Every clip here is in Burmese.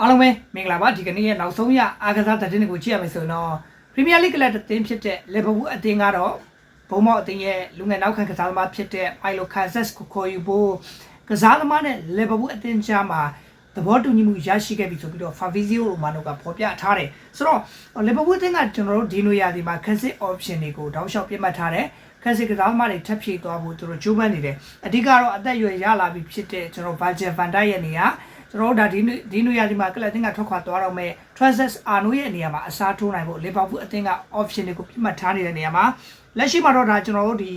အားလုံးပဲမင်္ဂလာပါဒီကနေ့ရဲ့နောက်ဆုံးရအားကစားသတင်းတွေကိုကြည့်ရမယ်ဆိုရင်တော့ပရီးမီးယားလိဂ်ကလပ်အသင်းဖြစ်တဲ့လီဗာပူးအသင်းကတော့ဘုံမော့အသင်းရဲ့လူငယ်နောက်ခံကစားသမားဖြစ်တဲ့မိုင်လိုကာဇက်ကိုခေါ်ယူဖို့ကစားသမားနဲ့လီဗာပူးအသင်းကြားမှာသဘောတူညီမှုရရှိခဲ့ပြီဆိုပြီးတော့ Fabrizio Romano ကဖော်ပြထားတယ်ဆိုတော့လီဗာပူးအသင်းကကျွန်တော်တို့ဒီလိုရာဒီမှာ classic option တွေကိုတောက်လျှောက်ပြတ်မှတ်ထားတယ်ခက်စစ်ကစားသမားတွေထပ်ဖြည့်သွားဖို့သူတို့ကြိုးပမ်းနေတယ်အဓိကတော့အသက်အရွယ်ရလာပြီဖြစ်တဲ့ကျွန်တော် Virgil van Dijk ရဲ့နေရာ ကျွန်တော်တို့ဒါဒီဒီနွေရာဒီမှာကလပ်တင်ကထွက်ခွာသွားတော့မဲ့ Trezor Arno ရဲ့နေရာမှာအစားထိုးနိုင်ဖို့လီဗာပူးအသင်းက option တွေကိုပြတ်မှတ်ထားနေတဲ့နေရာမှာလက်ရှိမှာတော့ဒါကျွန်တော်တို့ဒီ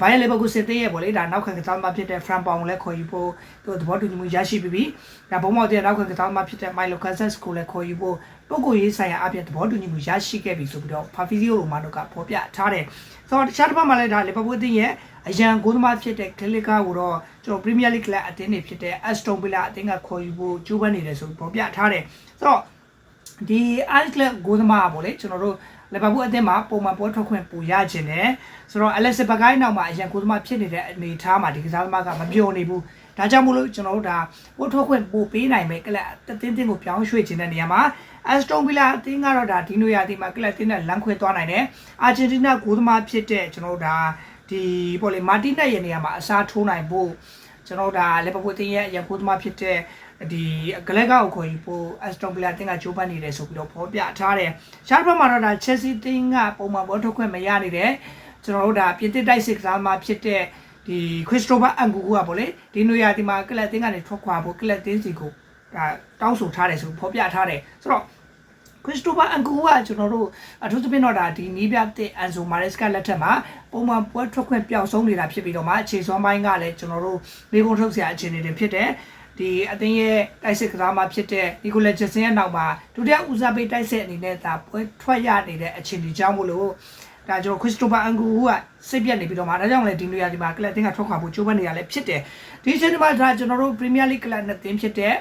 ဘိုင်ယန်လီဗာပူးစစ်သေးရဲ့ပေါ့လေဒါနောက်ခံကစားသမားဖြစ်တဲ့ Fran Pong ကိုလည်းခေါ်ယူဖို့သူသဘောတူညီမှုရရှိပြီးပြီဒါဘုံမောက်တဲ့နောက်ခံကစားသမားဖြစ်တဲ့ Milo Casas ကိုလည်းခေါ်ယူဖို့ပုဂ္ဂိုလ်ရေးဆိုင်ရာအပြင်သဘောတူညီမှုရရှိခဲ့ပြီဆိုပြီးတော့ Fabrizio Romano ကဖော်ပြထားတယ်ဆိုတော့တခြားတစ်ပတ်မှာလည်းဒါလီဗာပူးအသင်းရဲ့အရန်ဂိုးသမားဖြစ်တဲ့ကလစ်ကာကိုတော့ကျွန်တော် Premier League ကလပ်အသင်းတွေဖြစ်တဲ့ Aston Villa အသင်းကခေါ်ယူဖို့ကြိုးပမ်းနေတယ်ဆိုပြီးဖော်ပြထားတယ်ဆိုတော့ဒီ Ice Club ဂိုးသမားပေါ့လေကျွန်တော်တို့ လီဗာပူးအသင်းမှာပုံမှန်ပွဲထွက်ခွင့်ပူရခြင်းတယ်ဆိုတော့ Alex Bagay နောက်မှာအရန်ဂိုးသမားဖြစ်နေတဲ့အနေအထားမှာဒီကစားသမားကမပြောနေဘူးဒါကြောင့်မို့လို့ကျွန်တော်တို့ဒါပို့ထုတ်ခွင့်ပို့ပေးနိုင်မယ်ကလပ်တသင်းတင်းကိုပြောင်းရွှေ့ခြင်းတဲ့နေရာမှာ Aston Villa အသင်းကတော့ဒါဒီနိုယာဒီမှာကလပ်တင်းနဲ့လမ်းခွဲသွားနိုင်တယ်အာဂျင်တီးနားဂိုးသမားဖြစ်တဲ့ကျွန်တော်တို့ဒါဒီပေါ့လေမာတီနက်ရဲ့နေရာမှာအစားထိုးနိုင်ဖို့ ကျွန်တော်တို့ဒါလီဗာပူးအသင်းရဲ့အရန်ဂိုးသမားဖြစ်တဲ့ဒီဂလက်ကောက်ကိုခေါ်ယူဖို့ Aston Villa အသင်းကကြိုးပမ်းနေတယ်ဆိုပြီးတော့ဖော်ပြထားတယ်။ရှားဘက်မှာတော့ဒါ Chelsea အသင်းကပုံမှန်ဘောထုတ်ခွင့်မရနေတယ်။ကျွန်တော်တို့ဒါပြင်သစ်တိုက်စစ်ကစားသမားဖြစ်တဲ့ဒီခရစ္စတိုဖာအန်ဂူကူကပေါ့လေဒီနိုယာဒီမှာကလပ်အသင်းကနေထွက်ခွာဖို့ကလပ်အသင်းစီကိုဒါတောင်းဆိုထားတယ်ဆိုဖော်ပြထားတယ်ဆိုတော့ ခရစ္စတိုဖာအန်ဂူကကျွန်တော်တို့အထူးသဖြင့်တော့ဒါဒီနီးပြတဲ့အန်ဆိုမာရက်စကလက်ထက်မှာပုံမှန်ပွဲထွက်ခွင့်ပျောက်ဆုံးနေတာဖြစ်ပြီးတော့မှအခြေစွမ်းပိုင်းကလည်းကျွန်တော်တို့မေးခွန်းထုတ်စရာအခြေအနေတွေဖြစ်တယ်ဒီအသင်းရဲ့တိုက်စစ်ကစားမှာဖြစ်တဲ့နီကိုလက်ဂျက်ဆင်ရဲ့နောက်မှာဒုတိယဦးစားပေးတိုက်စစ်အနေနဲ့ဒါပွဲထွက်ရနေတဲ့အခြေအနေကြောင့်မို့လို့ဒါကျွန်တော်ခရစ္စတိုဖာအန်ဂူကစိတ်ပြတ်နေပြီးတော့မှဒါကြောင့်လည်းဒီနေရာဒီမှာကလပ်တင်းကထွက်ခွာဖို့ကြိုးပမ်းနေရလဲဖြစ်တယ်ဒီအချိန်ဒီမှာဒါကျွန်တော်တို့ပရီးမီးယားလိဂ်ကလပ်နဲ့တင်းဖြစ်တဲ့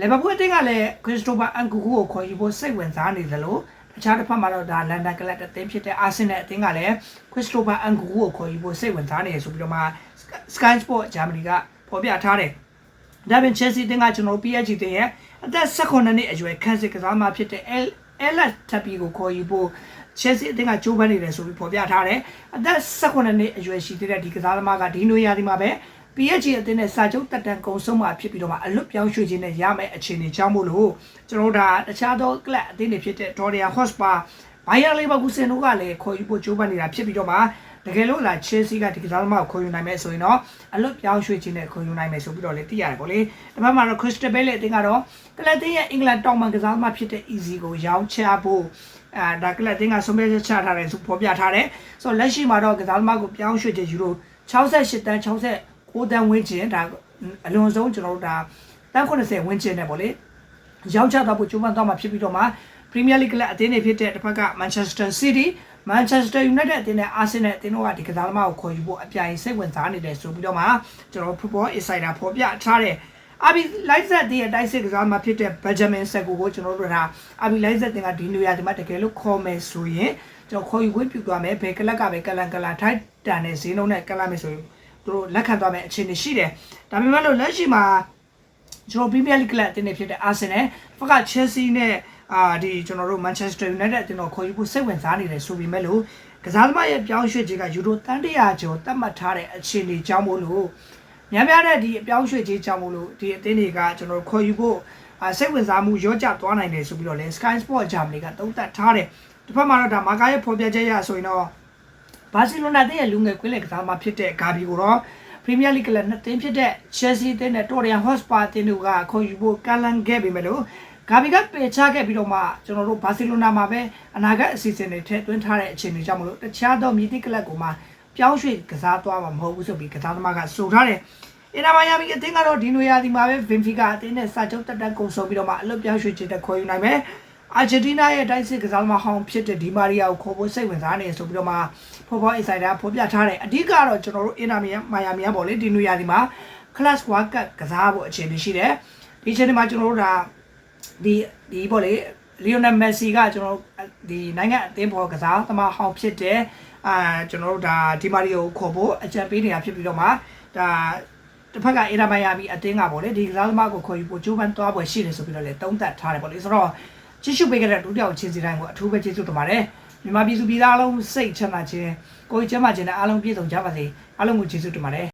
လီဗာပူးအသင်းကလည်းခရစ္စတိုဖာအန်ဂူကိုခေါ်ယူဖို့စိတ်ဝင်စားနေသလိုတခြားတစ်ဖက်မှာတော့ဒါလန်ဒန်ကလပ်အသင်းဖြစ်တဲ့အာဆင်နယ်အသင်းကလည်းခရစ္စတိုဖာအန်ဂူကိုခေါ်ယူဖို့စိတ်ဝင်စားနေရဆိုပြီးတော့မှ Sky Sport Germany ကဖော်ပြထားတယ်ဒါပြင် Chelsea အသင်းကကျွန်တော် PSG အသင်းရဲ့အသက်18နှစ်အရွယ်ခန့်စစ်ကစားသမားဖြစ်တဲ့ L Alex Tapi ကိုခေါ်ယူဖို့ Chelsea အသင်းကကြိုးပမ်းနေတယ်ဆိုပြီးဖော်ပြထားတယ်အသက်18နှစ်အရွယ်ရှိသေးတဲ့ဒီကစားသမားကဒီနွေရာသီမှာပဲ PSG အသင်းနဲ့စာချုပ်တက်တန်ကုံဆုံးမှာဖြစ်ပြီးတော့မှအလွတ်ပြောင်းရွှေ့ခြင်းနဲ့ရမယ့်အခြေအနေကြောင့်မို့လို့ကျွန်တော်တို့ဒါတခြားသောကလပ်အသင်းတွေဖြစ်တဲ့ Dorian Hotspur Bayer Leverkusen တို့ကလည်းခေါ်ယူဖို့ကြိုးပမ်းနေတာဖြစ်ပြီးတော့မှတကယ်လို့လာ Chelsea ကဒီကစားသမားကိုခေါ်ယူနိုင်မယ်ဆိုရင်တော့အလွတ်ပြောင်းရွှေ့ခြင်းနဲ့ခေါ်ယူနိုင်မယ်ဆိုပြီးတော့လည်းသိရတယ်ပေါ့လေဒီဘက်မှာတော့ Crystal Palace အသင်းကတော့ကလပ်တင်းရဲ့အင်္ဂလန်တောင်ပန်ကစားသမားဖြစ်တဲ့ Easy ကိုရောင်းချဖို့အာဒါကလပ်တင်းကဆုံးဖြတ်ချက်ချထားတယ်ဆိုဖော်ပြထားတယ်ဆိုတော့လက်ရှိမှာတော့ကစားသမားကိုပြောင်းရွှေ့ခြင်းယူရို68တန်း 69တန်းဝန်းကျင်ဒါအလွန်ဆုံးကျွန်တော်တို့ဒါတန်း80ဝန်းကျင်နဲ့ပေါ့လေရောင်းချတော့ဖို့ကြိုးပမ်းသွားမှာဖြစ်ပြီးတော့မှ Premier League ကလပ်အသင်းတွေဖြစ်တဲ့တစ်ဖက်က Manchester City Manchester United အသင်းနဲ့ Arsenal အသင်းတို့ကဒီကစားသမားကိုခေါ်ယူဖို့အပြိုင်စိတ်ဝင်စားနေတယ်ဆိုပြီးတော့မှကျွန်တော် Football Insider ဖော်ပြထားတယ်အာဘီလိုက်ဆက်တဲ့တိုက်စစ်ကစားမှာဖြစ်တဲ့ Benjamin Sekou ကိုကျွန်တော်တို့ကအာဘီလိုက်ဆက်တင်ကဒီနေရာဒီမှာတကယ်လို့ခေါ်မယ်ဆိုရင်ကျွန်တော်ခေါ်ယူခွင့်ပြုသွားမယ်ဘယ်ကလပ်ကပဲကလန်ကလန်ထိုက်တန်တဲ့ဈေးနှုန်းနဲ့ကလပ်မယ်ဆိုရင်သူ တို့လက်ခံသွားမယ်အခြေအနေရှိတယ်ဒါပေမဲ့လို့လက်ရှိမှာကျွန်တော် Premier League ကလပ်အသင်းတွေဖြစ်တဲ့ Arsenal ဖက်က Chelsea နဲ့အာဒီကျွန်တော်တို့ Manchester United အသင်းတော်ခေါ်ယူဖို့စိတ်ဝင်စားနေတယ်ဆိုပေမဲ့လို့ကစားသမားရဲ့ပြောင်းရွှေ့ခြင်းကယူရိုတန်တရာကျော်တတ်မှတ်ထားတဲ့အခြေအနေကြောင့်မို့လို့များများတဲ့ဒီအပြောင်းရွှေ့ခြင်းကြောင့်မို့လို့ဒီအသင်းတွေကကျွန်တော်ခေါ်ယူဖို့အာစိတ်ဝင်စားမှုရော့ကျသွားနိုင်တယ်ဆိုပြီးတော့လဲ Sky Sport Germany ကသုံးသပ်ထားတယ်တစ်ဖက်မှာတော့ဒါမာကာရဲ့ဖော်ပြချက်ရဆိုရင်တော့ ဘာစီလိုနာတဲ့လူငယ်ကွင်းလက်ကစားသမားဖြစ်တဲ့ဂါဘီကိုတော့ Premier League ကလည်းနှစ်သင်းဖြစ်တဲ့ Chelsea အသင်းနဲ့ Tottenham Hotspur အသင်းတို့ကခေါ်ယူဖို့ကမ်းလှမ်းခဲ့ပေမဲ့လို့ဂါဘီကပယ်ချခဲ့ပြီးတော့မှကျွန်တော်တို့ဘာစီလိုနာမှာပဲအနာဂတ်အစီအစဉ်တွေထည့်သွင်းထားတဲ့အခြေအနေကြောင့်မလို့တခြားသောမြစ်တိကလပ်ကိုမှပြောင်းရွှေ့ကစားသွားမှာမဟုတ်ဘူးဆိုပြီးကစားသမားကဆိုထားတယ်။အင်နာမိုင်ယာမီအသင်းကတော့ဒီနွေရာသီမှာပဲဗင်ဖီကာအသင်းနဲ့စာချုပ်တက်တက်ကုန်ဆုံးပြီးတော့မှအလွတ်ပြောင်းရွှေ့ခြင်းတက်ခေါ်ယူနိုင်မယ်။ အာဂျင်တီးနားရဲ့တိုက်စစ်ကစားသမားဟောင်းဖြစ်တဲ့ဒီမာရီယာကိုခေါ်ဖို့စိတ်ဝင်စားနေဆိုပြီးတော့မှဖော်ဖော်အင်ဆိုင်ဒါဖော်ပြထားတယ်။အဓိကတော့ကျွန်တော်တို့အင်နာမိုင်ယာမီကပေါ့လေဒီနွေရာသီမှာ Class World Cup ကစားဖို့အခြေအနေရှိတယ်။ဒီအချိန်ဒီမှာကျွန်တော်တို့ဒါဒီဒီပေါ့လေလီယိုနယ်မက်ဆီကကျွန်တော်ဒီနိုင်ငံအသင်းပေါ်ကစားသမားဟောင်းဖြစ်တဲ့အာကျွန်တော်တို့ဒါဒီမာရီယိုကိုခေါ်ဖို့အကြံပေးနေတာဖြစ်ပြီးတော့မှဒါတတစ်ဖက်ကအေရာမိုင်ယာမီအတင်းကပေါ့လေဒီကစားသမားကိုခေါ်ယူဖို့ဂျိုးပန်သွားပွဲရှိတယ်ဆိုပြီးတော့လေတုံးသက်ထားတယ်ပေါ့လေဆိုတော့ ချစ်ရှုပေးခဲ့တဲ့ဒုတိယချင်းစီတိုင်းကိုအထူးပဲကျေးဇူးတင်ပါတယ်မြန်မာပြည်သူပြည်သားအလုံးစိတ်ချမ်းသာခြင်းကိုယ်ကျမ်းမာခြင်းနဲ့အားလုံးပြည့်စုံကြပါစေအားလုံးကိုကျေးဇူးတင်ပါတယ်